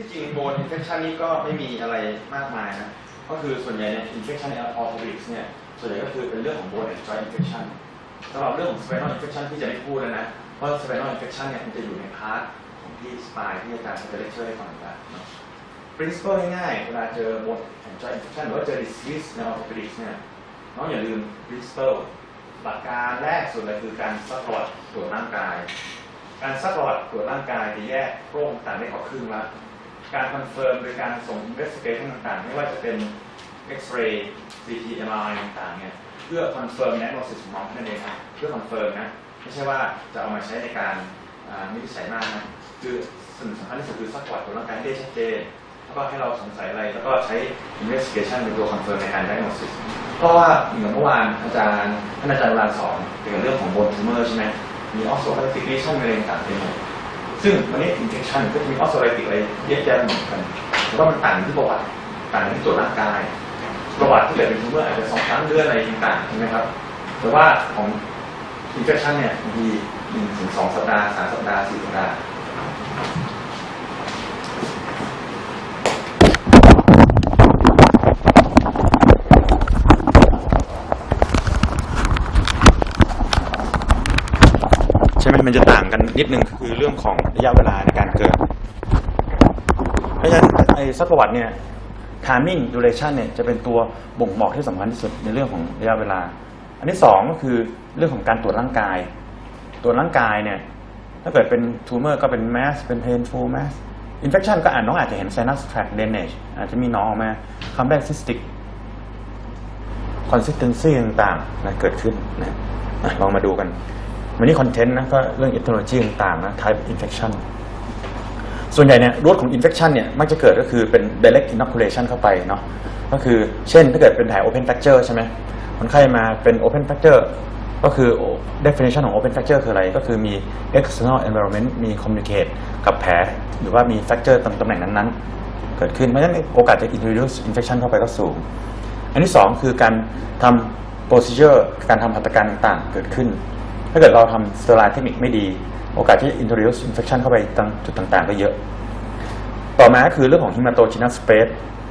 ที่จริงโบนอินเฟคชันนี่ก็ไม่มีอะไรมากมายนะ ก็คือส่วนใหญ่เนี่ยอินเฟคชันในออร์โทริกส์เนี่ย ส่วนใหญ่ก็คือเป็นเรื่องของโบนแอนด์จอยอินเฟคชันสำหรับเรื่องของสเปนอลอินเฟคชันที่จะไม่พูดแล้วนะ เพราะสเปนอลอินเฟคชันเนี่ยมันจะอยู่ในพาร์ทของที่สปายที่อาจารย์จะเลคเชอร์ให้ฟังกันเนาะ principle ง่ายๆเวลาเจอโบนแอนด์จอยอินเฟคชันหรือว่าเจอ disease ในออร์โทริกส์เนี่ยน้องอย่าลืม principle หลักการแรกสุดเลยคือการซักประวัติตรวจร่างกาย การซักประวัติตรวจร่างกายจะแยกโรคต่างได้ขอครึ่งละ การคอนเฟิร์มโดยการส่ง investigation ต่างๆ ไม่ว่าจะเป็น X-ray CT MRI ต่างๆเนี่ยเพื่อคอนเฟิร์ม diagnosis ของน้องนั่นเองครับเพื่อคอนเฟิร์มนะไม่ใช่ว่าจะเอามาใช้ในการวินิจฉัยมากนะคือสิ่งสำคัญที่สุดคือซักวัติตรวร่างกายได้ชัดเจนแล้วก็ให้เราสงสัยอะไรแล้วก็ใช้ investigation เป็นตัวคอนเฟิร์มในการ diagnosis เพราะว่าอย่างเมื่อวานอาจารย์ท่านอาจารย์เวลาสอนเกี่ยวกับเรื่องของ bone tumor ใช่ไหมมี osteopathic lesion อะไรต่างๆเต็มหมด ซึ่งวันนี้ infection ก็จะมีออสโตรไลติกอะไรเยอะแยะเหมือนกันแต่ว่ามันต่างที่ประวัติต่างที่ตรวจร่างกายประวัติที่เกิดเป็นเมื่ออาจจะสองครั้งเดือนอะไรต่างๆใช่ไหมครับ แต่ว่าของ infection เนี่ยบางทีหนึ่งถึงสองสัปดาห์สามสัปดาห์สี่สัปดาห์ ใช่ไห มันจะต่างกันนิดนึงคือเรื่องของระยะเวลาในการเกิด เพราะฉะนั้นไอ้ซักประวัติเนี่ย timing duration เนี่ยจะเป็นตัวบ่งบอกที่สำคัญที่สุดในเรื่องของระยะเวลา อันที่สองก็คือเรื่องของการตรวจร่างกาย ตรวจร่างกายเนี่ย ถ้าเกิดเป็น tumor ก็เป็น mass เป็น painful mass infection ก็อาจน้องอาจจะเห็น sinus tract drainage อาจจะมีหน้องออกมาคำแรก cystic consistency ต่างๆนะเกิดขึ้นนะลองมาดูกัน วันนี้คอนเทนต์นะก็เรื่อง etiology ต่างๆนะ type infection ส่วนใหญ่เนี่ยรูทของ infection เนี่ยมักจะเกิดก็คือเป็น direct inoculation เข้าไปเนาะก็คือเช่นถ้าเกิดเป็นแผล open fracture ใช่ไหมคนไข้มาเป็น open fracture ก็คือ definition ของ open fracture คืออะไร ก็คือมี external environment มี communicate กับแผล หรือว่ามี fracture ตำตำแหน่งนั้นๆ เกิดขึ้น เพราะฉะนั้นโอกาสจะ introduce infection เข้าไปก็สูง อันที่สองคือการทำ procedure การทำหัตถการต่างๆ เกิดขึ้น ถ้าเกิดเราทำ sterile technique ไม่ดี โอกาสที่ introduce infection เข้าไปตามจุดต่างๆ ก็เยอะ ต่อมาคือเรื่องของ hematogenous spread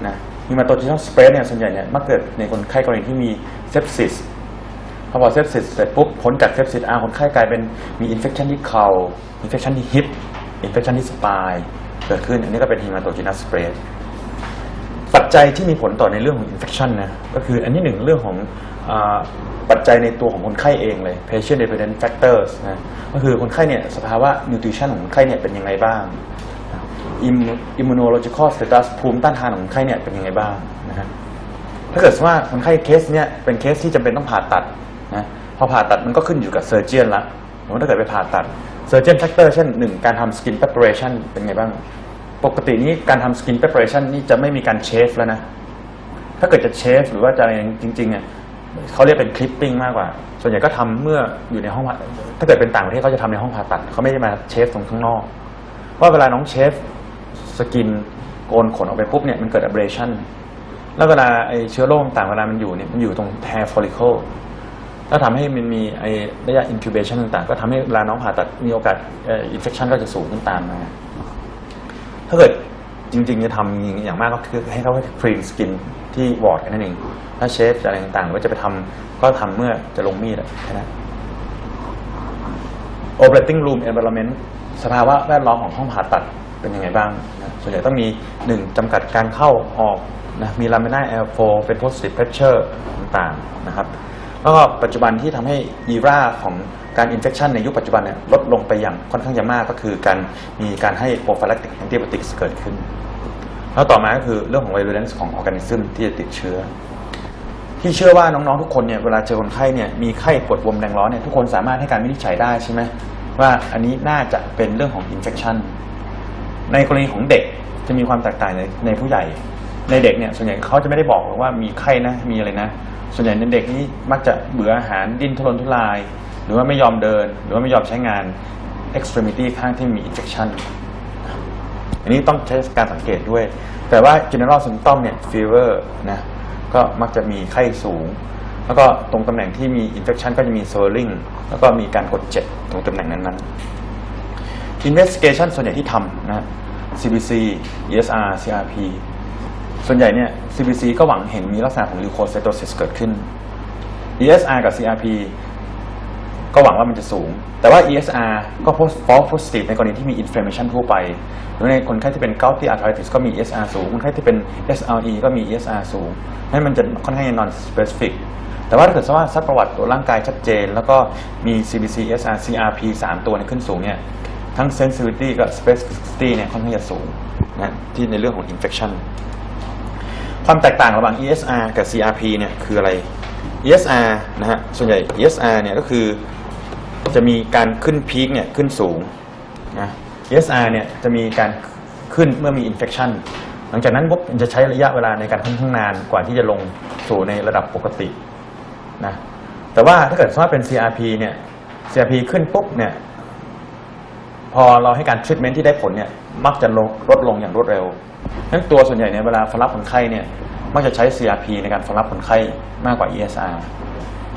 นะ hematogenous spread เนี่ยส่วนใหญ่เนี่ยมักเกิดในคนไข้กรณีที่มี sepsis พอพอ sepsis เสร็จปุ๊บพ้นจาก sepsis อาคนไข้กลายเป็นมี infection ที่เข่า infection ที่ hip infection ที่ spine เกิดขึ้น อันนี้ก็เป็น hematogenous spread ปัจจัยที่มีผลต่อในเรื่องของ infection นะก็คืออันที่หนึ่งเรื่องของ ปัจจัยในตัวของคนไข้เองเลย patient dependent factors นะก็คือคนไข้เนี่ยสภาวะ nutrition ของคนไข้เนี่ยเป็นยังไงบ้าง (immunological status ภูมิต้านทานของคนไข้เนี่ยเป็นยังไงบ้างนะฮะถ้าเกิดว่าคนไข้เคสเนี่ยเป็นเคสที่จำเป็นต้องผ่าตัดนะพอผ่าตัดมันก็ขึ้นอยู่กับเซอร์เจียนละสมถ้าเกิดไปผ่าตัดเซอร์เจียนแฟกเตอร์เช่นหนึ่งการทำ skin preparation เป็นไงบ้าง ปกตินี้การทำ skin preparation นี่จะไม่มีการเชฟแล้วนะถ้าเกิดจะเชฟหรือว่าจะอะไรจริงๆเนี่ย เขาเรียกเป็นคลิปปิ้งมากกว่า ส่วนใหญ่ก็ทำเมื่ออยู่ในห้องผ่าถ้าเกิดเป็นต่างประเทศเขาจะทำในห้องผ่าตัดเขาไม่ได้มาเชฟตรงข้างนอก ว่าเวลาน้องเชฟสกินโกนขนออกไปปุ๊บเนี่ยมันเกิด abrasion แล้วเวลาไอเชื้อโรคต่างเวลามันอยู่เนี่ยมันอยู่ตรง hair follicle แล้วทำให้มันมีไอระยะ incubation ต่างๆ ก็ทำให้เวลาน้องผ่าตัดมีโอกาสเอ่อ infection ก็จะสูงขึ้นตามมาถ้าเกิด จริง ๆ จะทำอย่างมากก็คือให้เขาครีมสกินที่วอร์ดแค่นั้นเอง ถ้าเชฟอะไรต่างๆ ก็จะไปทำก็ทำเมื่อจะลงมีดแค่นั้น operating room environment สภาวะแวดล้อมของห้องผ่าตัดเป็นยังไงบ้างนะส่วนใหญ่ต้องมีหนึ่งจำกัดการเข้าออกนะมี laminar airflow เป็น positive pressure ต่างๆนะครับ แล้วก็ปัจจุบันที่ทำให้อีราของ การ infection ในยุคปัจจุบันเนี่ยลดลงไปอย่างค่อนข้างจะมากก็คือการมีการให้ prophylactic antibiotics เกิดขึ้น แล้วต่อมาก็คือเรื่องของ virulence ของ organism ที่จะติดเชื้อ ที่เชื่อว่าน้องๆทุกคนเนี่ยเวลาเจอคนไข้เนี่ยมีไข้ปวดบวมแดงร้อนเนี่ยทุกคนสามารถให้การวินิจฉัยได้ใช่ไหมว่าอันนี้น่าจะเป็นเรื่องของ infection ในกรณีของเด็กจะมีความแตกต่างในในผู้ใหญ่ ในเด็กเนี่ยส่วนใหญ่เขาจะไม่ได้บอกหรอกว่ามีไข้นะมีอะไรนะ ส่วนใหญ่ในเด็กนี่มักจะเบื่ออาหารดิ้นทุรนทุราย หรือว่าไม่ยอมเดิน หรือว่าไม่ยอมใช้งาน extremity ข้างที่มี infection อันนี้ต้องใช้การสังเกตด้วย แต่ว่า general symptom เนี่ย fever นะก็มักจะมีไข้สูง แล้วก็ตรงตำแหน่งที่มี infection ก็จะมี swelling แล้วก็มีการกดเจ็บตรงตำแหน่งนั้นๆ investigation ส่วนใหญ่ที่ทำนะ CBC ESR CRP ส่วนใหญ่เนี่ย CBC ก็หวังเห็นมีลักษณะของ leukocytosis เกิดขึ้น ESR กับ CRP ก็หวังว่ามันจะสูง แต่ว่า ESR ก็ false positive ในกรณีที่มี inflammation ทั่วไป หรือในคนไข้ที่เป็น gouty arthritis ก็มี ESR สูง คนไข้ที่เป็น SLE ก็มี ESR สูงนั่นมันจะค่อนข้างจะ non specific แต่ว่าถ้าเกิดว่าซักประวัติตัวร่างกายชัดเจน แล้วก็มี CBC ESR CRP 3 ตัวเนี่ยขึ้นสูงเนี่ย ทั้ง sensitivity กับ specificity เนี่ยค่อนข้างจะสูงนะที่ในเรื่องของ infection ความแตกต่างระหว่าง ESR กับ CRP เนี่ยคืออะไร ESR นะฮะ ส่วนใหญ่ ESR เนี่ยก็คือ จะมีการขึ้นพีคเนี่ยขึ้นสูงนะ ESR เนี่ยจะมีการขึ้นเมื่อมี infection หลังจากนั้นปุ๊บมันจะใช้ระยะเวลาในการค่อนข้างนานกว่าที่จะลงสู่ในระดับปกตินะแต่ว่าถ้าเกิดว่าเป็น CRP เนี่ย CRP ขึ้นปุ๊บเนี่ยพอเราให้การทรีทเมนที่ได้ผลเนี่ยมักจะลดลดลงอย่างรวดเร็วนั้นตัวส่วนใหญ่เนี่ยเวลาฟอลลับคนไข้เนี่ยมักจะใช้ CRP ในการฟอลลับคนไข้มากกว่า ESR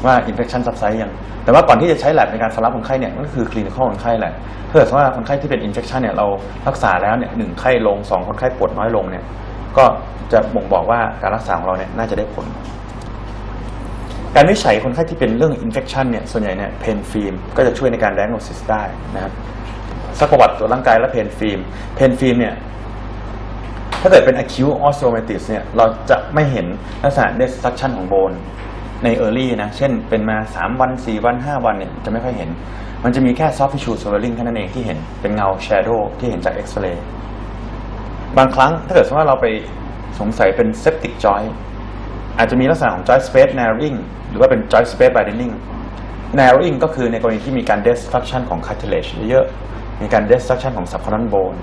ว่า infection subside ยัง แต่ว่าก่อนที่จะใช้ lab ในการฟอลลับคนไข้เนี่ยก็คือ clinical คนไข้แหละถ้าเกิดว่าคนไข้ที่เป็น infection เนี่ยเรารักษาแล้วเนี่ยหนึ่งไข้ลงสองคนไข้ปวดน้อยลงเนี่ยก็จะบ่งบอกว่าการรักษาของเราเนี่ยน่าจะได้ผล การวิจัยคนไข้ที่เป็นเรื่อง infection เนี่ยส่วนใหญ่เนี่ยเพนฟิล์มก็จะช่วยในการ diagnosis ได้นะครับสักประวัติตัวร่างกายและเพนฟิล์มเพนฟิล์มเนี่ยถ้าเกิดเป็น acute osteomyelitis เนี่ยเราจะไม่เห็นลักษณะ destruction ของโบน ใน early นะ เช่นเป็นมา 3 วัน 4 วัน 5 วันเนี่ยจะไม่ค่อยเห็น มันจะมีแค่ soft tissue swelling แค่นั้นเองที่เห็นเป็นเงา shadow ที่เห็นจาก x-ray บางครั้งถ้าเกิดสมมติว่าเราไปสงสัยเป็น septic joint อาจจะมีลักษณะของ joint space narrowing หรือว่าเป็น joint space widening narrowing ก็คือในกรณีที่มีการ destruction ของ cartilage เยอะมีการ destruction ของ subchondral bone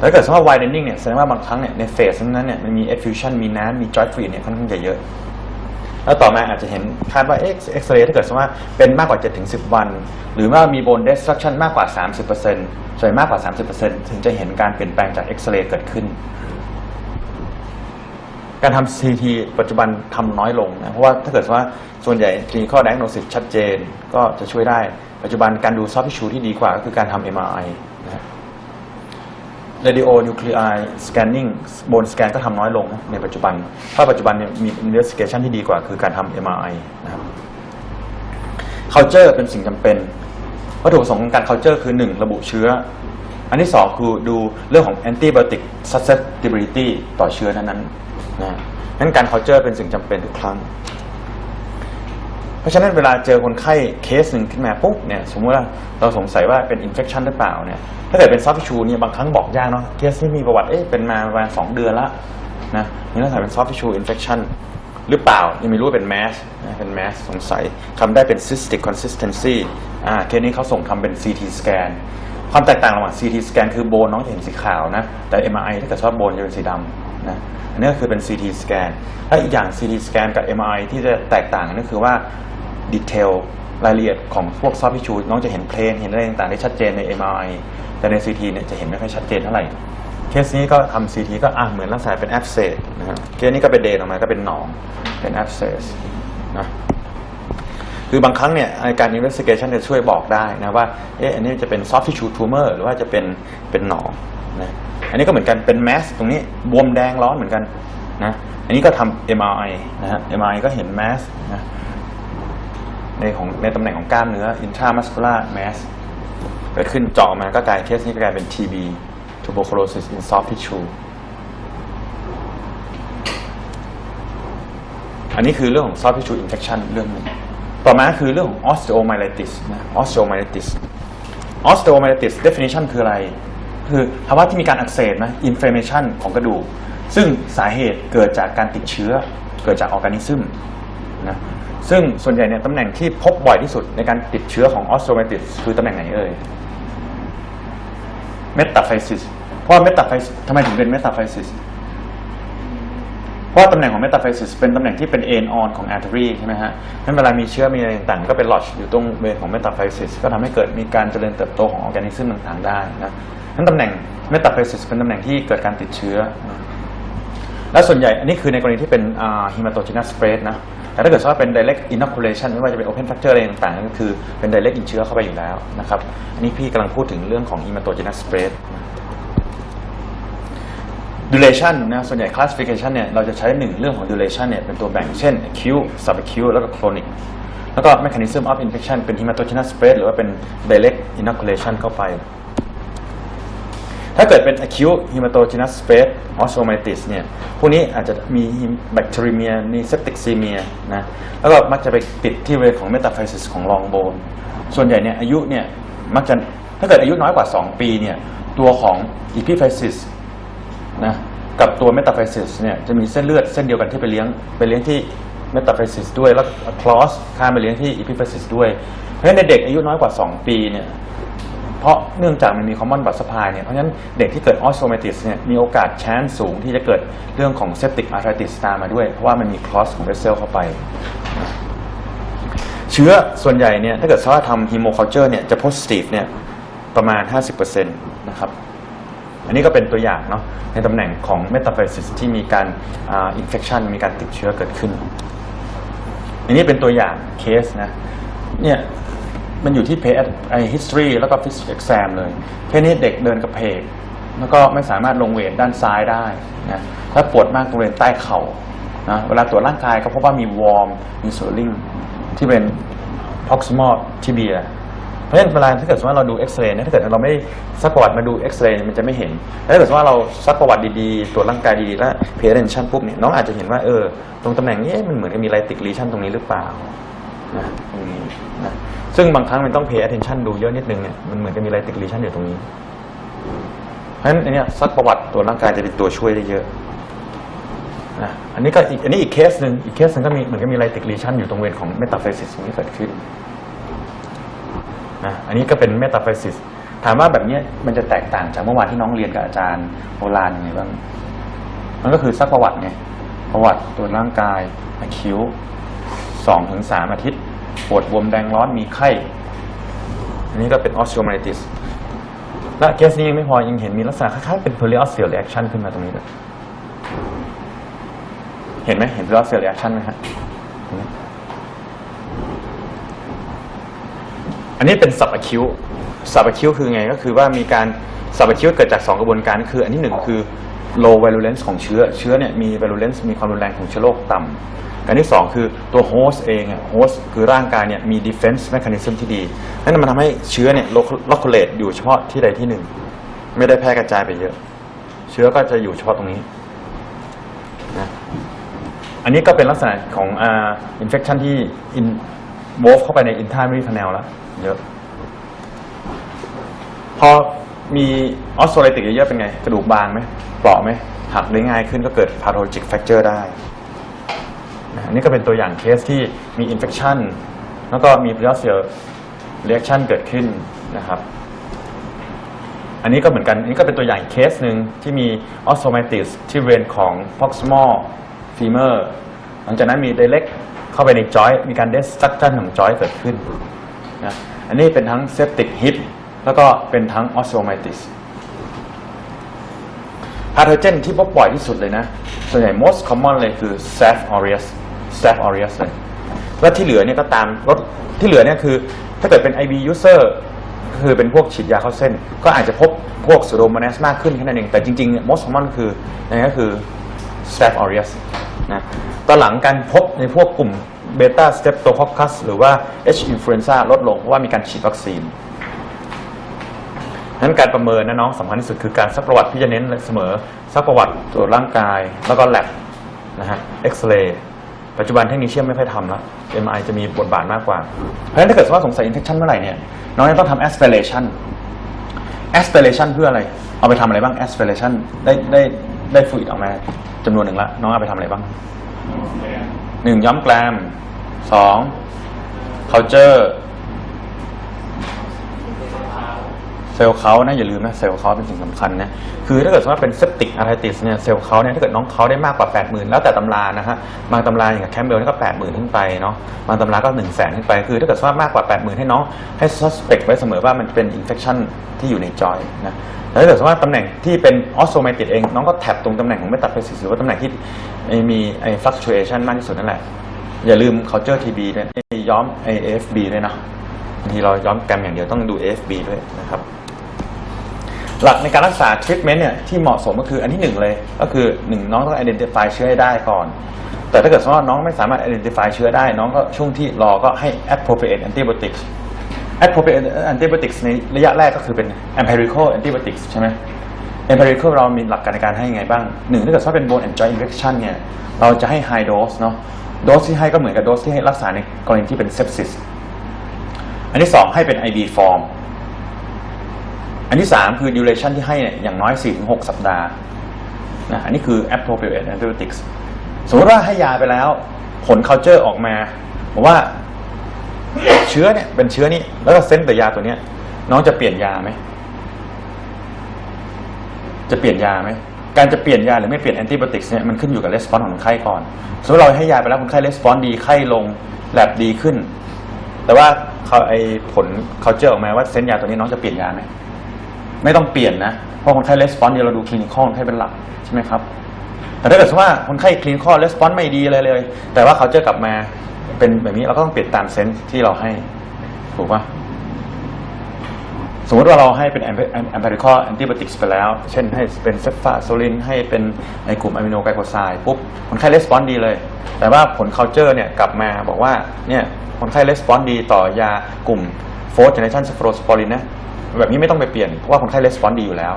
ถ้าเกิดสมมติว่า widening เนี่ยแสดงว่าบางครั้งเนี่ยในเฟสนั้นเนี่ยมันมี effusion มีน้ำมี joint fluid เนี่ยค่อนข้างจะเยอะ แล้วต่อมาอาจจะเห็นคาดว่าเอ็กซเรย์ถ้าเกิดสมมติว่าเป็นมากกว่า 7-10 วัน หรือว่ามี bone destruction มากกว่า 30%ส่วนมากกว่า 30%ถึงจะเห็นการเปลี่ยนแปลงจากเอ็กซเรย์เกิดขึ้น การทำ CT ปัจจุบันทำน้อยลงนะเพราะว่าถ้าเกิดว่าส่วนใหญ่ clinical diagnosis ชัดเจนก็จะช่วยได้ ปัจจุบันการดู soft tissue ที่ดีกว่าก็คือการทำ MRI นะ radio nuclei scanning bone scan ก็ทำน้อยลงนะในปัจจุบัน ถ้าปัจจุบันเนี่ยมี investigation ที่ดีกว่าคือการทำ MRI นะครับ culture เป็นสิ่งจำเป็น วัตถุประสงค์ของการ culture คือ 1 ระบุเชื้อ อันที่ 2 คือดูเรื่องของ antibiotic susceptibility ต่อเชื้อนั้นๆนะนั้นการ culture เป็นสิ่งจำเป็นทุกครั้ง เพราะฉะนั้นเวลาเจอคนไข้เคสหนึ่งขึ้นมาปุ๊บเนี่ยสมมติว่าเราสงสัยว่าเป็นอินเฟ t ชันหรือเปล่าเนี่ยถ้าเกิดเป็นซอฟต์ชูเนี่ยบางครั้งบอกยากเนาะเคสที่มีประวัติเอ๊ะเป็นมาประมาณสองเดือนละนะนี่ลักษณะเป็นซอฟต์ชูอินเฟ t ชันหรือเปล่า ยังไม่รู้เป็นแมสเป็นแมสสงสัยคำได้เป็น cystic consistency อ่าเคสนี้เขาส่งทำเป็น CT scan ความแตกต่างระหว่าง CT scan คือโบนน้องจะเห็นสีขาวนะ แต่ MRI ถ้าเกิดว่าโบนจะเป็นสีดำนะอันนี้ก็คือเป็น CT scan และอีกอย่าง CT scan กับ MRI ที่จะแตกต่างกันคือว่า ดีเทลรายละเอียดของพวกซอฟต์ทิชูน้องจะเห็นเพลนเห็นอะไรต่างๆได้ชัดเจนใน MRI แต่ใน CT เนี่ยจะเห็นไม่ค่อยชัดเจนเท่าไหร่ เคสนี้ก็ทำ CT ก็อะเหมือนลักษณะเป็น abscess นะครับเคสนี้ก็เป็นเดนออกมาก็เป็นหนองเป็น abscess นะคือบางครั้งเนี่ยการ investigation จะช่วยบอกได้นะว่าเอ๊ะอันนี้จะเป็น soft tissue tumor หรือว่าจะเป็นเป็นหนองนะอันนี้ก็เหมือนกันเป็น mass ตรงนี้บวมแดงร้อนเหมือนกันนะอันนี้ก็ทำ MRI นะฮะ MRI ก็เห็น mass นะ ในของในตำแหน่งของกล้ามเนื้อ intramuscular mass เกิดขึ้นเจาะออกมาก็กลายเคสนี้ก็กลายเป็น TB tuberculosis in soft tissue อันนี้คือเรื่องของ soft tissue infection เรื่องหนึงต่อมาคือเรื่องของ osteomyelitis นะ osteomyelitis osteomyelitis definition คืออะไร คือภาวะที่มีการอักเสบนะ inflammation ของกระดูก ซึ่งสาเหตุเกิดจากการติดเชื้อ เกิดจากออร์แกนิซึมนะ ซึ่งส่วนใหญ่เนี่ยตำแหน่งที่พบบ่อยที่สุดในการติดเชื้อของ osteomyelitis คือตำแหน่งไหนเอ่ย metaphysis เพราะว่า metaphysis ทำไมถึงเป็น metaphysis เพราะตำแหน่งของ metaphysis เป็นตำแหน่งที่เป็น end on ของ artery ใช่ไหมฮะนั้นเวลามีเชื้อมีอะไรต่างๆ ก็เป็น lodge อยู่ตรงเวรของ metaphysis ก็ทำให้เกิดมีการเจริญเติบโตของออร์แกนิซึมต่างๆได้นะนั้นตำแหน่ง metaphysis เป็นตำแหน่งที่เกิดการติดเชื้อ และส่วนใหญ่อันนี้คือในกรณีที่เป็น hematogenous spread นะ แต่ถ้าเกิดว่าเป็น direct inoculation ไม่ว่าจะเป็น open fracture อะไรต่างๆก็คือเป็น direct อินเชื้อเข้าไปอยู่แล้วนะครับ อันนี้พี่กำลังพูดถึงเรื่องของ hematogenous spread duration นะส่วนใหญ่ classification เนี่ยเราจะใช้หนึ่งเรื่องของ duration เนี่ยเป็นตัวแบ่งเช่น acute subacute แล้วก็ chronic แล้วก็ mechanism of infection เป็น hematogenous spread หรือว่าเป็น direct inoculation เข้าไป ถ้าเกิดเป็น acute hematogenous spread osteomyelitis เนี่ยพวกนี้อาจจะมี bacteremia มี septicemia นะแล้วก็มักจะไปติดที่บริเวณของ metaphysis ของ long bone ส่วนใหญ่เนี่ยอายุเนี่ยมักจะถ้าเกิดอายุน้อยกว่า 2 ปีเนี่ยตัวของ epiphysis นะกับตัว metaphysis เนี่ยจะมีเส้นเลือดเส้นเดียวกันที่ไปเลี้ยงไปเลี้ยงที่ metaphysis ด้วยแล้ว cross ข้ามไปเลี้ยงที่ epiphysis ด้วย เพราะฉะนั้นในเด็กอายุน้อยกว่า 2 ปีเนี่ย เพราะเนื่องจากมันมี common blood supply เนี่ย เพราะฉะนั้นเด็กที่เกิด osteomyelitis เนี่ย มีโอกาสแชนสูงที่จะเกิดเรื่องของ septic arthritis ตามมาด้วย เพราะว่ามันมี cross ของ vessel เข้าไป เชื้อส่วนใหญ่เนี่ย ถ้าเกิดว่าทำ hemoculture เนี่ย จะ positive เนี่ย ประมาณ 50%นะครับ อันนี้ก็เป็นตัวอย่างเนาะ ในตำแหน่งของ metaphysis ที่มีการอ่า infection มีการติดเชื้อเกิดขึ้น อันนี้เป็นตัวอย่างเคสนะ เนี่ย มันอยู่ที่เพจไอ history แล้วก็ physics exam เลยแค่นี้เด็กเดินกระเพก แล้วก็ไม่สามารถลงเวทด้านซ้ายได้นะถ้าปวดมากบริเวณใต้เข่านะเวลาตรวจร่างกายก็พบว่ามีวอร์มมี swelling ที่เป็น proximal tibia เพราะฉะนั้นเวลาถ้าเกิดสมมติว่าเราดูเอ็กซเรย์นี่ยถ้าเกิดเราไม่ซักประวัติมาดูเอ็กซเรย์มันจะไม่เห็นแต่ถ้าเกิดสมมติว่าเราซักประวัติดีๆตรวจร่างกายดีๆแล้วเพจเรนชั่นปุ๊บเนี่ยน้องอาจจะเห็นว่าเออตรงตำแหน่งนี้มันเหมือนกับมีไลติกลีชั่นตรงนี้หรือเปล่า นะตรงนี้นะซึ่งบางครั้งมันต้อง pay attention ดูเยอะนิดนึงเนี่ยมันเหมือนกับมี light lesion อยู่ตรงนี้ เพราะฉะนั้นอันเนี้ยซักประวัติตัวร่างกายจะเป็นตัวช่วยได้เยอะนะอันนี้ก็อีกอันนี้อีกเคสหนึ่งอีกเคสหนึ่งก็มีเหมือนกับมี light lesion อยู่ตรงเวรของ metaphysis ตรงนี้เกิดขึ้นนะอันนี้ก็เป็น metaphysis ถามว่าแบบนี้มันจะแตกต่างจากเมื่อวานที่น้องเรียนกับอาจารย์โบราณยังไงบ้าง มันก็คือซักประวัติไง ประวัติตัวร่างกายคิ้ว สองถึงสามอาทิตย์ ปวดบวมแดงร้อนมีไข้ อันนี้ก็เป็น osteomyelitis และเคสนี้ยังไม่พอยังเห็นมีลักษณะคล้ายๆเป็น periosteal reaction ขึ้นมาตรงนี้ด้วยเห็นไหมเห็น periosteal reaction ไหมฮะตรอันนี้เป็น subacute subacute คือไงก็คือว่ามีการ subacute เกิดจาก 2 กระบวนการคือ อันที่หนึ่งคือ low virulence ของเชื้อเชื้อเนี่ยมี virulence มีความรุนแรงของเชื้อโรคต่ำ การที่ 2 คือตัว host เองอะ host คือร่างกายเนี่ยมี defense mechanism ที่ดีนั่นมันทำให้เชื้อเนี่ย loculate อยู่เฉพาะที่ใดที่หนึ่ง ไม่ได้แพร่กระจายไปเยอะ เชื้อก็จะอยู่เฉพาะตรงนี้นะอันนี้ก็เป็นลักษณะของอ่า infection ที่ involve เข้าไปใน intramedullary canal แล้ว เยอะ พอมีออสโซไลติกเยอะๆเป็นไง กระดูกบางไหมเปราะไหมหักได้ง่ายขึ้นก็เกิด pathologic fracture ได้ นะอันนี้ก็เป็นตัวอย่างเคสที่มี infection แล้วก็มี periosteal reaction เกิดขึ้นนะครับ อันนี้ก็เหมือนกัน อันนี้ก็เป็นตัวอย่างเคสหนึ่งที่มี osteomyelitis ที่บริเวณของ proximal femur หลังจากนั้นมี direct เข้าไปใน joint มีการ destruction ของ joint เกิดขึ้นนะอันนี้เป็นทั้ง septic hip แล้วก็เป็นทั้ง osteomyelitis พาโทเจนที่พบบ่อยที่สุดเลยนะ ส่วนใหญ่ most common เลยคือ staph aureus staph aureus เลยแล้วที่เหลือเนี่ยก็ตามรถที่เหลือเนี่ยคือ ถ้าเกิดเป็น IV user คือเป็นพวกฉีดยาเข้าเส้น ก็อาจจะพบพวก pseudomonas มากขึ้นแค่นั้นเอง แต่จริงๆเนี่ย most common คือนั่นก็คือ staph aureus นะตอนหลังการพบในพวกกลุ่ม beta streptococcus หรือว่า H influenza ลดลงเพราะว่ามีการฉีดวัคซีนนั้นการประเมินนะน้องสำคัญที่สุดคือการซักประวัติที่จะเน้นเสมอซักประวัติตรวจร่างกาย แล้วก็แลบนะฮะเอ็กซเรย์ ปัจจุบันเทคนิคเชียมไม่ค่อยทำแล้ว MRI จะมีบทบาทมากกว่า เพราะฉะนั้นถ้าเกิดว่าสงสัย infection เมื่อไหร่เนี่ย น้องจะต้องทำ aspiration aspiration เพื่ออะไร เอาไปทำอะไรบ้าง aspiration ได้ได้ได้ฟลูอิดออกมาจำนวนหนึ่งละ น้องเอาไปทำอะไรบ้างหนึ่งย้อมแกลมสอง culture เซลล์เขานะอย่าลืมนะเซลล์เขาเป็นสิ่งสำคัญนะคือถ้าเกิดว่าเป็นเซปติกอาร์ติสเนี่ยเซลล์เขาเนี่ยถ้าเกิดน้องเขาได้มากกว่า 8 0,000 แล้วแต่ตำรานะฮะบางตำราอย่างแคมเบลนี่ก็ 8 0,000 ขึ้นไปเนาะบางตำราก็ 1 0 0 0 0แสนขึ้นไปคือถ้าเกิดว่ามากกว่า 8 0,000 ให้น้องให้ suspect ไว้เสมอว่ามันเป็น infection ที่อยู่ในจอยนะแล้วถ้าเกิดว่าตำแหน่งที่เป็น osteomyelitis เองน้องก็แท็บตรงตำแหน่งของ metaphysis หรือว่าตำแหน่งที่มีไอ้ fluctuation มากที่สุดนั่นแหละอย่าลืม culture TB ด้วยย้อม AFB ด้วยนะบางทีเราย้อมแกรมอย่างเดียวต้องดู AFB ด้วยนะครับ หลักในการรักษา treatment เนี่ยที่เหมาะสมก็คืออันที่หนึ่งเลย ก็คือหนึ่งน้องต้อง identify เชื้อให้ได้ก่อน แต่ถ้าเกิดสมมติว่าน้องไม่สามารถ identify เชื้อได้ น้องก็ช่วงที่รอก็ให้ appropriate antibiotics appropriate antibiotics ในระยะแรกก็คือเป็น empirical antibiotics ใช่ไหม empirical เรามีหลักการในการให้ยังไงบ้างหนึ่งถ้าเกิดว่าเป็น bone and joint infection เนี่ยเราจะให้ high dose เนาะโดสที่ให้ก็เหมือนกับโดสที่ให้รักษาในกรณีที่เป็น sepsis อันที่สองให้เป็น IB form อันที่สามคือ duration ที่ให้เนี่ยอย่างน้อย 4-6 สัปดาห์นะอันนี้คือ appropriate antibiotics สมมติว่าให้ยาไปแล้ว ผล culture ออกมาบอกว่า เชื้อเนี่ยเป็นเชื้อนี้ แล้วก็เส้นแต่ยาตัวเนี้ย น้องจะเปลี่ยนยาไหม จะเปลี่ยนยาไหม การจะเปลี่ยนยาหรือไม่เปลี่ยนแอนติบ o ติกเนี่ยมันขึ้นอยู่กับレスปอนของคนไข้ก่อน สมมติเราให้ยาไปแล้วคนไข้レスปอนดีไข้ลงแลบดีขึ้น แต่ว่าเขาไอผลเขาเจอออกมาว่าเส้นยาตัวนี้น้องจะเปลี่ยนยาไหม ไม่ต้องเปลี่ยนนะ เพราะคนไข้レスปอนดีเราดูคลินิคอลคนไข้เป็นหลักใช่ไหมครับ แต่ถ้าเกิดว่าคนไข้คลินิคอลレスปอนไม่ดีเลยเลย แต่ว่าเขาเจอกลับมาเป็นแบบนี้เราก็ต้องเปลี่ยนตามเซนส์ที่เราให้ ถูกปะสมมติว่าเราให้เป็น empirical antibiotics ไปแล้ว เช่นให้เป็นเซฟฟาโซลินให้เป็นในกลุ่มอะมิโนไกลโคไซด์ปุ๊บ คนไข้レスปอนดีเลย แต่ว่าผล culture เนี่ยกลับมาบอกว่าเนี่ยคนไข้レスปอนดีต่อยากลุ่ม fourth generation cephalosporin นะ แบบนี้ไม่ต้องไปเปลี่ยน เพราะว่าคนไข้レスปอนดีอยู่แล้ว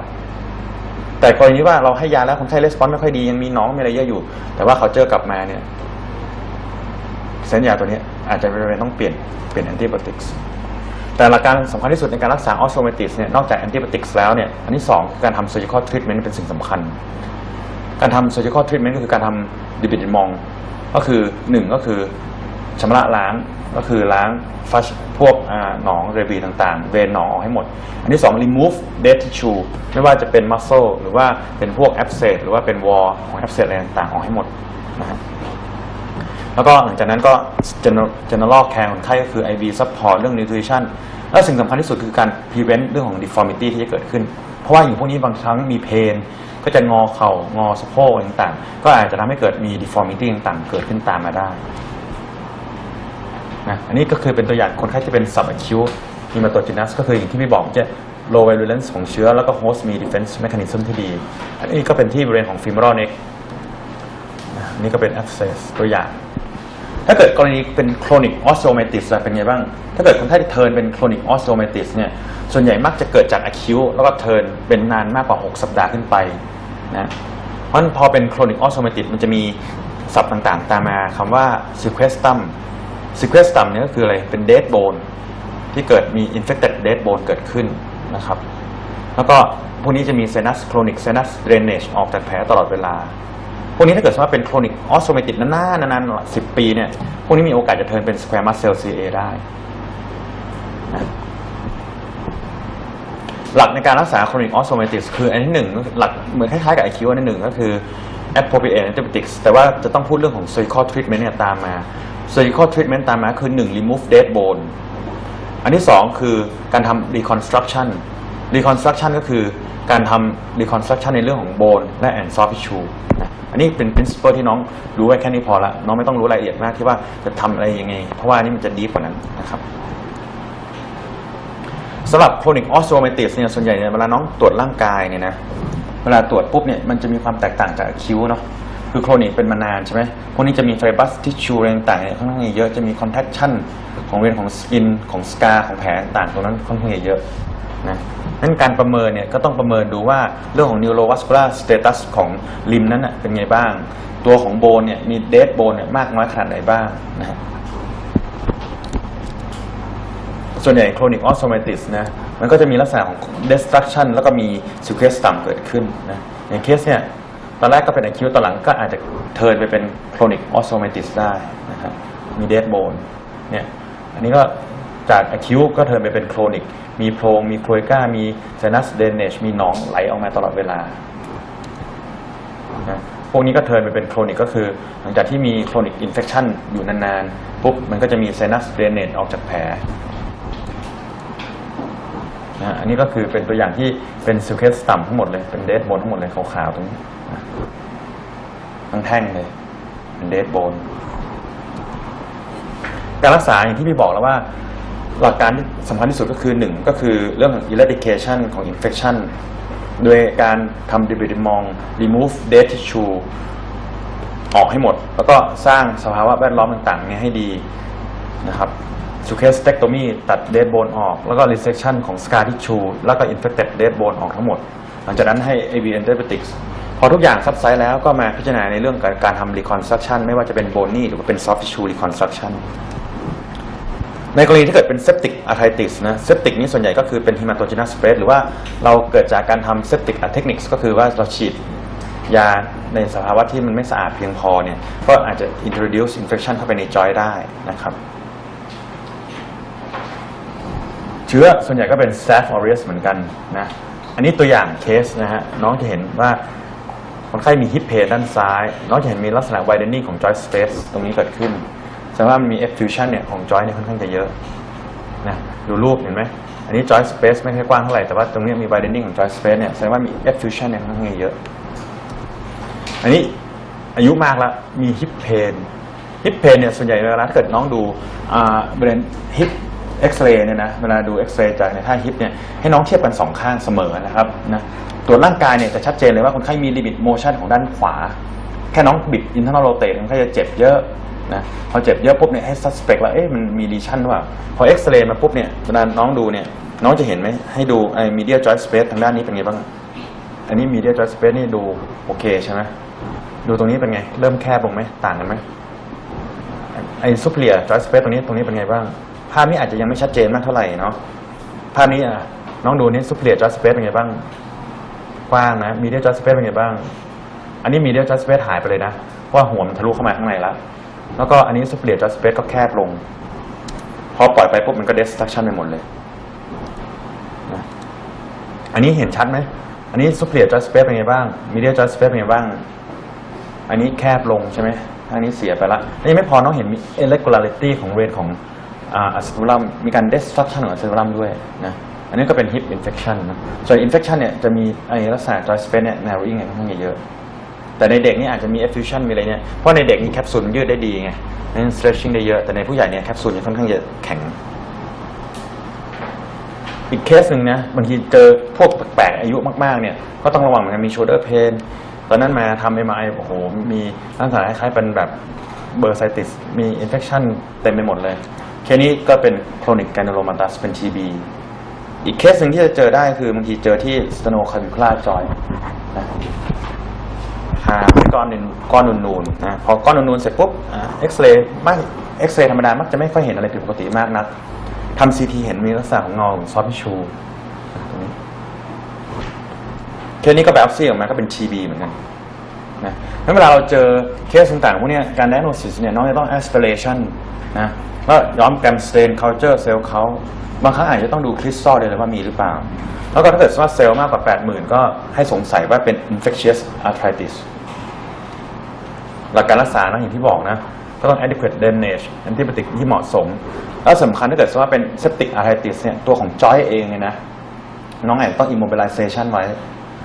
แต่กรณีว่าเราให้ยาแล้วคนไข้レスปอนไม่ค่อยดียังมีหน้องมีอะไรเยอะอยู่ แต่ว่าเขาเจอกลับมาเนี่ย เส้นยาตัวนี้อาจจะเป็นต้องเปลี่ยนเปลี่ยนแอนติบ o ติกส์แต่หลักการสำคัญที่สุดในการรักษาออสโ o เมติสเนี่ยนอกจากแอนติบ o ติกส์แล้วเนี่ยอันที่สองคือการทำ surgical treatment เป็นสิ่งสำคัญ การทำ surgical treatment ก็คือการทำดิบิดมอง ก็คือหนึ่งก็คือ ชำระล้างก็คือล้างฟัชพวกหนองเรบีต่างๆ เวนหนองออกให้หมด อันที่สอง remove dead tissue ไม่ว่าจะเป็น muscle หรือว่าเป็นพวก abscess หรือว่าเป็น wall ของ abscess อะไรต่างๆ ออกให้หมดนะครับแล้วก็หลังจากนั้นก็ general care คนไข้ก็คือ IV support เรื่อง nutrition แล้วสิ่งสำคัญที่สุดคือการ prevent เรื่องของ deformity ที่จะเกิดขึ้น เพราะว่าอย่างพวกนี้บางครั้งมีเพนก็จะงอเข่างอสะโพกต่างๆ ก็อาจจะทำให้เกิดมี deformity ต่างๆ เกิดขึ้นตามมาได้ นะอันนี้ก็คือเป็นตัวอย่างคนไข้ที่เป็น subacute hematogenous ก็คืออย่างที่พี่บอกจะ low virulence ของเชื้อแล้วก็ host มี defense mechanism ที่ดี อันนี้ก็เป็นที่บริเวณของ femoral neck นะอันนี่ก็เป็น abscess ตัวอย่าง ถ้าเกิดกรณีเป็น chronic osteomyelitis อะเป็นไงบ้าง ถ้าเกิดคนไข้ที่เทิร์นเป็น chronic osteomyelitis เนี่ยส่วนใหญ่มักจะเกิดจาก acute แล้วก็เทิร์นเป็นนานมากกว่า 6 สัปดาห์ขึ้นไปนะเพราะนั้นพอเป็น chronic osteomyelitis มันจะมีศัพท์ต่างๆ ตามมาคำว่า sequestrum sequestrum เนี่ยก็คืออะไรเป็น dead bone ที่เกิดมี infected dead bone เกิดขึ้นนะครับ แล้วก็พวกนี้จะมี sinus chronic sinus drainage ออกจากแผลตลอดเวลา พวกนี้ถ้าเกิดว่าเป็นโครนิกออสโ o เมติกนานๆนานๆสิบปีเนี่ย พวกนี้มีโอกาสจะเทินเป็นสแควร์มัสเซล CA ได้นะหลักในการรักษาโครนิกออสโ o เมติกคืออันที่หนึ่งหลักเหมือนคล้ายๆกับ IQ อันที่หนึ่งก็คือ appropriate antibiotics แต่ว่าจะต้องพูดเรื่องของ surgical treatment เนี่ยตามมา surgical treatment ตามมาคือหนึ่ง remove dead bone อันที่สองคือการทำ reconstruction reconstruction ก็คือการทำ reconstruction ในเรื่องของ bone และ and soft tissue นะอันนี้เป็น principle ที่น้องรู้ไว้แค่นี้พอละ น้องไม่ต้องรู้รายละเอียดมากที่ว่าจะทำอะไรยังไง เพราะว่าอันนี่มันจะดีกว่านั้นนะครับสำหรับ chronic osteomyelitis เนี่ยส่วนใหญ่เนี่ยเวลาน้องตรวจร่างกายเนี่ยนะ เวลาตรวจปุ๊บเนี่ยมันจะมีความแตกต่างจากคิ้วเนาะคือโครนิกเป็นมานานใช่ไหมพวกนี้จะมีไฟบัสทิชชูอะไรต่างๆเนี่ยค่อนข้างเยอะจะมีคอนแทคชั่นของเวรของสกินของสกาของแผลต่างๆตรงนั้นค่อนข้างเยอะนะนั้นการประเมินเนี่ยก็ต้องประเมินดูว่าเรื่องของ neurovascular status ของริมนั้นน่ะเป็นไงบ้าง ตัวของโบนเนี่ยมีเดดโบนเนี่ยมากน้อยขนาดไหนบ้างนะส่วนใหญ่ chronic osteomyelitis นะ มันก็จะมีลักษณะของ destruction แล้วก็มี sequestrum เกิดขึ้นนะอย่างเคสเนี่ยตอนแรกก็เป็น acute ตอนหลังก็อาจจะเทิร์นไปเป็น chronic osteomyelitis ได้นะครับมี dead bone เนี่ยอันนี้ก็จาก acute ก็เทิร์นไปเป็น chronic มีโพรงมีโคลก้ามี sinus drainage มีหนองไหลออกมาตลอดเวลานะพวกนี้ก็เทิร์นไปเป็นโครนิกก็คือ หลังจากที่มีโครนิกอินเฟ t ชันอยู่นานๆปุ๊บมันก็จะมีไซนัสเดรเนตออกจากแผล นะอันนี้ก็คือเป็นตัวอย่างที่เป็นซิลเคสต่ำทั้งหมดเลย เป็นเดดโบนทั้งหมดเลยขาวๆตรงนี้นะทั้งแท่งเลย เป็นเดดโบน การรักษาอย่างที่พี่บอกแล้วว่า หลักการที่สำคัญที่สุดก็คือหนึ่งก็คือเรื่องของ eradication ของ infection โดยการทำ debridement remove dead tissue ออกให้หมด แล้วก็สร้างสภาวะแวดล้อมต่างๆเนี่ยให้ดีนะครับ s u c a s t e c t o m y ตัด dead bone ออก แล้วก็ resection ของ scar tissue แล้วก็ infected dead bone ออกทั้งหมด หลังจากนั้นให้ AV antibiotics พอทุกอย่างซับไซด์แล้วก็มาพิจารณาในเรื่องการการทำ reconstruction ไม่ว่าจะเป็น bony หรือว่าเป็น soft tissue reconstruction ในกรณีที่เกิดเป็น septic arthritis นะ septic นี่ส่วนใหญ่ก็คือเป็น hematogenous spread หรือว่าเราเกิดจากการทำ septic techniques ก็คือว่าเราฉีดยาในสภาวะที่มันไม่สะอาดเพียงพอเนี่ยก็อาจจะ introduce infection เข้าไปใน joint ได้นะครับ เชื้อส่วนใหญ่ก็เป็น Staph aureus เหมือนกันนะอันนี้ตัวอย่างเคสนะฮะน้องจะเห็นว่าคนไข้มีฮิปเพนด้านซ้าย น้องจะเห็นมีลักษณะ widening ของ joint space ตรงนี้เกิดขึ้นแสดงว่ามันมี effusion เนี่ยของ joint เนี่ยค่อนข้างจะเยอะนะดูรูปเห็นไหมอันนี้ joint space ไม่ค่อยกว้างเท่าไหร่ แต่ว่าตรงนี้มี widening ของ joint space เนี่ยแสดงว่ามี effusion เนี่ยค่อนข้างเยอะ อันนี้อายุมากแล้วมีฮิปเพนฮิปเพนเนี่ยส่วนใหญ่เวลาถ้าเกิดน้องดูอ่าบริเวณฮิป เอ็กซเรย์เนี่ยนะเวลาดูเอ็กซเรย์จากในท่าฮิปเนี่ยให้น้องเทียบกันสองข้างเสมอนะครับนะตรวร่างกายเนี่ยจะชัดเจนเลยว่าคนไข้มีลิมิตโมชันของด้านขวา แค่น้องบิดอินเทอร์นอลโรเตคนไข้จะเจ็บเยอะนะพอเจ็บเยอะปุ๊บเนี่ยให้ซัสเปกว่าเอ๊ะมันมีลีชั่นหรือเปล่าพอเอ็กซเรย์มาปุ๊บเนี่ยเวลาน้องดูเนี่ยน้องจะเห็นไหมให้ดูไอ้มีเดียจอยสเปซทางด้านนี้เป็นไงบ้าง อันนี้มีเดียจอยสเปซนี่ดูโอเคใช่ไหมดูตรงนี้เป็นไง เริ่มแคบลงไหมต่างกันไหมไอ้ซุปเลียจอยสเปซตรงนี้ตรงนี้เป็นไงบ้างาพนี้อาจจะยังไม่ชัดเจนมากเท่าไหร่เนาะภาพนี้อะน้องดูนี่ซุปเลียจอยสเปซเป็นไงบ้างกว้างนะมีเดียจอยสเปซเป็นไงบ้าง อันนี้มีเดียจอยสเปซหายไปเลยนะเพราะว่าหัวมันทะลุเข้ามาข้างในแล้วแล้วก็อันนี้ซุปเลียจอยสเปซก็แคบลง พอปล่อยไปปุ๊บมันก็เดสตรักชันไปหมดเลยนะอันนี้เห็นชัดไหมอันนี้ซุปเลียจอยสเปซเป็นไงบ้างมีเดียจอยสเปซเป็นไงบ้าง อันนี้แคบลงใช่ไหมอันนี้เสียไปละนี่ไม่พอต้องเห็นมี irregularity ของเรนของ อะซิตูลัมมีการ destruction ของอะซิตูลัมด้วยนะอันนี้ก็เป็น hip infection นะส่วน infection เนี่ยจะมีไอ้ลักษณะ joint space เนี่ย narrowing เนี่ยค่อนข้างเยอะ แต่ในเด็กนี่อาจจะมี effusion มีอะไรเนี่ย เพราะในเด็กนี่แคปซูลมันยืดได้ดีไงนั่น stretching ได้เยอะ แต่ในผู้ใหญ่เนี่ยแคปซูลเนี่ยค่อนข้างจะแข็ง อีกเคสหนึ่งนะบางทีเจอพวกแปลกๆอายุมากๆเนี่ยก็ต้องระวังเหมือนกันมี shoulder pain ตอนนั้นมาทำ MRI โอ้โห มีลักษณะคล้ายๆเป็นแบบเบอร์ไซติส มี infection เต็มไปหมดเลย เคสนี้ก็เป็น chronic granulomatous เป็น TB อีกเคสหนึ่งที่จะเจอได้คือบางทีเจอที่ stenocavicular joint นะหาเป็นก้อนนูนก้อนนูนๆนะพอก้อนนูนๆเสร็จปุ๊บเอ็กซเรย์ไม่เอ็กซเรย์ธรรมดา มักจะไม่ค่อยเห็นอะไรผิดปกติมากนักทำซีทีเห็นมีลักษณะของเงาซอฟต์ทิชูเคสนี้ก็แบบซี่ออกมาก็เป็น TB เหมือนกันนะงั้นเวลาเราเจอเคสต่างๆพวกนี้การ diagnosis เนี่ยน้องจะต้อง aspiration นะว่าย้อมแกรมสเตน culture เซลล์เขาบางครั้งอาจจะต้องดูคริสตัลเลยว่ามีหรือเปล่า แล้วก็ถ้าเกิดว่าเซลล์มากกว่า 80,000 ก็ให้สงสัยว่าเป็น infectious arthritis หลักการรักษานะอย่างที่บอกนะก็ต้อง adequate drainage antibiotic ที่เหมาะสม แล้วสำคัญถ้าเกิดว่าเป็น septic arthritis เนี่ยตัวของ joint เองเนี่ยนะน้องแอาจจะต้อง immobilization ไว้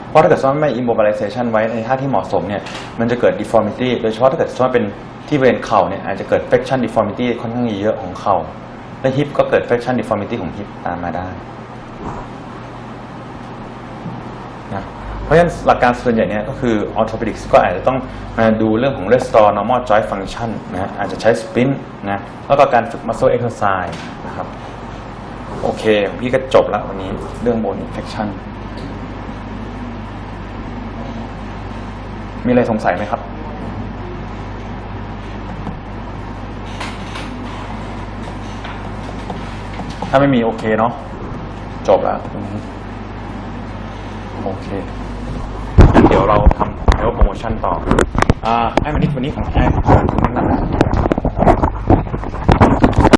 เพราะถ้าเกิดว่าไม่ immobilization ไว้ในท่าที่เหมาะสมเนี่ยมันจะเกิด deformity โดยเฉพาะถ้าเกิดว่าเป็น ที่บริเวณเข่าเนี่ยอาจจะเกิด flexion deformity ค่อนข้างเยอะของเข่า และ hip ก็เกิด flexion deformity ของ hip ตามมาได้นะเพราะฉะนั้นหลักการส่วนใหญ่เนี่ยก็คือ orthopedics ก็อาจจะต้องมาดูเรื่องของ restore normal joint function นะฮะอาจจะใช้ sprint นะแล้วก็การฝึก muscle exercise นะครับโอเค พี่ก็จบแล้ววันนี้เรื่อง bone infection มีอะไรสงสัยไหมครับ ถ้าไม่มีโอเคเนาะจบแล้วตรงนี้โอเคงั้นเดี๋ยวเราทำไอโอโปรโมชั่นต่ออ่าไอ้มันนี้วันนี้ของแอร์ของคุณนั่นแหละ